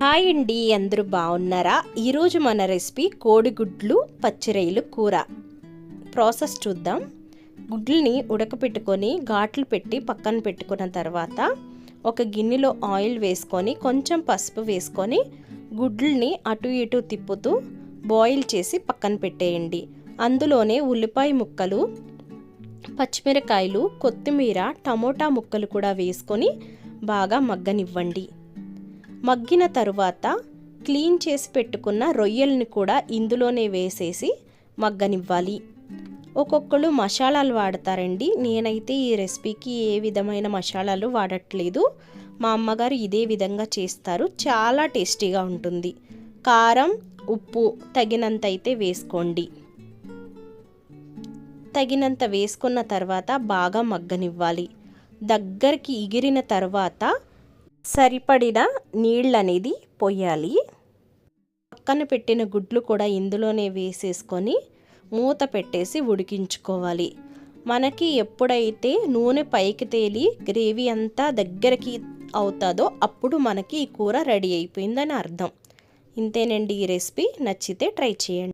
Hi అండి అందరూ బాగున్నారా? ఈరోజు మన రెసిపీ కోడిగుడ్లు పచ్చిరొయ్యలు కూర. ప్రాసెస్ చూద్దాం. గుడ్లని ఉడకపెట్టుకొని ఘాట్లు పెట్టి పక్కన పెట్టుకున్న తర్వాత ఒక గిన్నెలో ఆయిల్ వేసుకొని కొంచెం పసుపు వేసుకొని గుడ్లని అటు ఇటు తిప్పుతూ బాయిల్ చేసి పక్కన పెట్టేయండి. అందులోనే ఉల్లిపాయ ముక్కలు పచ్చిమిరకాయలు కొత్తిమీర టమోటా ముక్కలు కూడా వేసుకొని బాగా మగ్గనివ్వండి. మగ్గిన తరువాత క్లీన్ చేసి పెట్టుకున్న రొయ్యల్ని కూడా ఇందులోనే వేసేసి మగ్గనివ్వాలి. ఒక్కొక్కరు మసాలాలు వాడతారండి. నేనైతే ఈ రెసిపీకి ఏ విధమైన మసాలాలు వాడట్లేదు. మా అమ్మగారు ఇదే విధంగా చేస్తారు. చాలా టేస్టీగా ఉంటుంది. కారం ఉప్పు తగినంత అయితే వేసుకోండి. తగినంత వేసుకున్న తర్వాత బాగా మగ్గనివ్వాలి. దగ్గరికి ఎగిరిన తర్వాత సరిపడిన నీళ్ళు అనేది పోయాలి. పక్కన పెట్టిన గుడ్లు కూడా ఇందులోనే వేసేసుకొని మూత పెట్టేసి ఉడికించుకోవాలి. మనకి ఎప్పుడైతే నూనె పైకి తేలి గ్రేవీ అంతా దగ్గరికి అవుతుందో అప్పుడు మనకి ఈ కూర రెడీ అయిపోయిందని అర్థం. ఇంతేనండి ఈ రెసిపీ. నచ్చితే ట్రై చేయండి.